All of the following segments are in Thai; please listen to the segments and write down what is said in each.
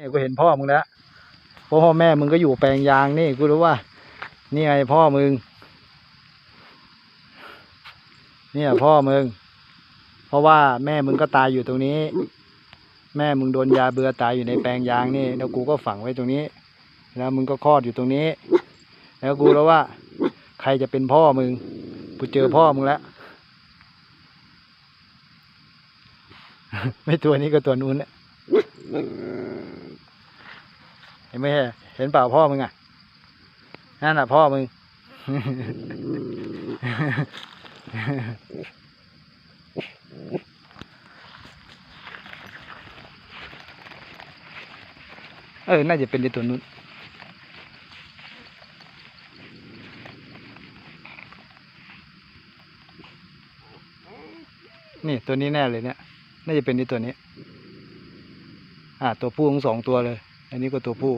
นี่กูเห็นพ่อมึงแล้วเพราะพ่อแม่มึงก็อยู่แปลงยางนี่กูรู้ว่า นี่ไงพ่อมึง เนี่ยพ่อมึง เพราะว่าแม่มึงก็ตายอยู่ตรงนี้ แม่มึงโดนยาเบื่อตายอยู่ในแปลงยางนี่ แล้วกูก็ฝังไว้ตรงนี้ แล้วมึงก็คลอดอยู่ตรงนี้ แล้วกูรู้ว่า ใครจะเป็นพ่อมึง กูเจอพ่อมึงแล้วไม่ตัวนี้ก็ตัวนู้นเนี่ย เห็นไหมเห็นเปล่าพ่อมึงอะนั่นน่ะพ่อมึงเออ น่าจะเป็นในตัวนู้นนี่ตัวนี้แน่เลยเนี่ย น่าจะเป็นในตัวนี้ อ่า ตัวผู้ทั้งสองตัวเลย อันนี้ก็ตัวผู้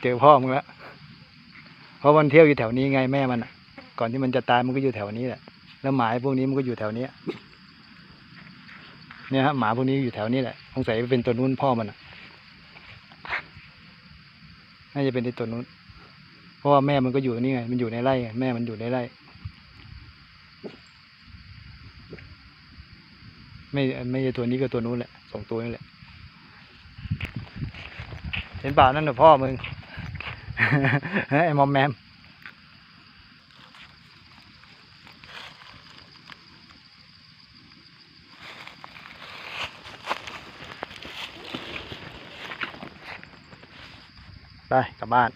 เจอพ่อมึงแล้วเพราะมันเที่ยวอยู่แถวนี้ไงแม่มันอะ ก่อนที่มันจะตายมันก็อยู่แถวนี้แหละ แล้วหมาพวกนี้มันก็อยู่แถวนี้ เนี่ยฮะหมาพวกนี้อยู่แถวนี้แหละสงสัยเป็นตัวนู้นพ่อมันอะ น่าจะเป็นในตัวนู้น เพราะว่าแม่มันก็อยู่นี่ไง มันอยู่ในไร่ไงแม่มันอยู่ในไร่ ไม่ไม่ใช่ตัวนี้ก็ตัวนู้นแหละสองตัวนี่แหละ เห็นป่านั่นน่ะพ่อมึงไอ้มอมแมมไปกลับบ้าน